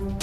Breaking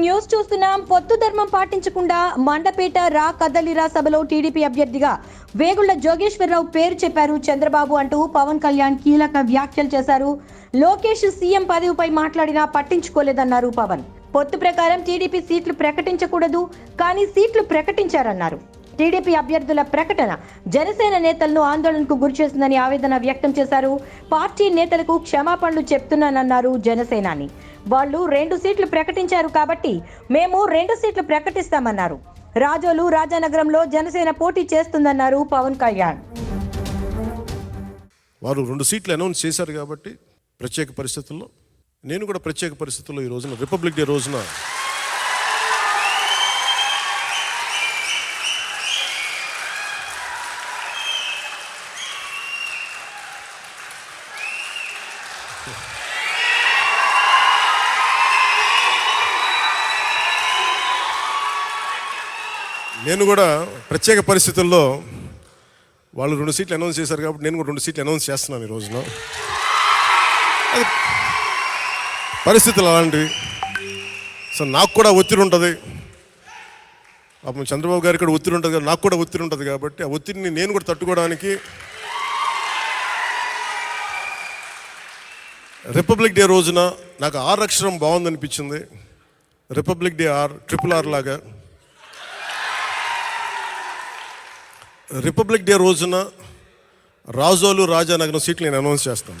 news చూస్తున్నాం. పొత్తు ధర్మం పాటించకుండా మండపేట రా కదలిరా సభలో టీడీపీ అభ్యర్థిగా వేగుళ్ళ జోగేశ్వరరావు పేరు చెప్పారు. చంద్రబాబు అంటూ పవన్ కళ్యాణ్ కీలక వ్యాఖ్యలు చేశారు. లోకేష్ సీఎం పదవిపై మాట్లాడినా పట్టించుకోలేదన్నారు పవన్. పొత్తు ప్రకారం టీడీపీ సీట్లు ప్రకటించకూడదు కానీ సీట్లు ప్రకటించారన్నారు. టీడీపీ అభ్యర్థుల ప్రకటన జనసేన నేతలను ఆందోళనకు గురిచేసిందని ఆవేదన వ్యక్తం చేశారు. పార్టీ నేతలకు క్షమాపణలు చెప్తున్నానన్నారు జనసేనాని. వాళ్ళు రెండు సీట్లు ప్రకటించారు కాబట్టి మేము రెండు సీట్లు ప్రకటిస్తామన్నారు. రాజోలు రాజానగరంలో జనసేన పోటీ చేస్తుందన్నారు పవన్ కళ్యాణ్. వారు రెండు సీట్లు అనౌన్స్ చేశారు కాబట్టి ప్రత్యేక పరిస్థితుల్లో నేను కూడా ప్రత్యేక పరిస్థితుల్లో ఈ రోజున రిపబ్లిక్ డే రోజున నేను కూడా ప్రత్యేక పరిస్థితుల్లో వాళ్ళు రెండు సీట్లు అనౌన్స్ చేశారు కాబట్టి నేను కూడా రెండు సీట్లు అనౌన్స్ చేస్తున్నాను ఈ రోజున. అది పరిస్థితులు అలాంటివి. సో నాకు కూడా ఒత్తిడి ఉంటుంది. అప్పుడు చంద్రబాబు గారికి కూడా ఒత్తిడి ఉంటుంది నాకు కూడా ఒత్తిడి ఉంటుంది కాబట్టి ఆ ఒత్తిడిని నేను కూడా తట్టుకోవడానికి రిపబ్లిక్ డే రోజున నాకు ఆర్ అక్షరం బాగుందనిపించింది. Republic day R triple R లాగా. రిపబ్లిక్ డే రోజున రాజోలు రాజానగరం సీట్లు నేను అనౌన్స్ చేస్తాను.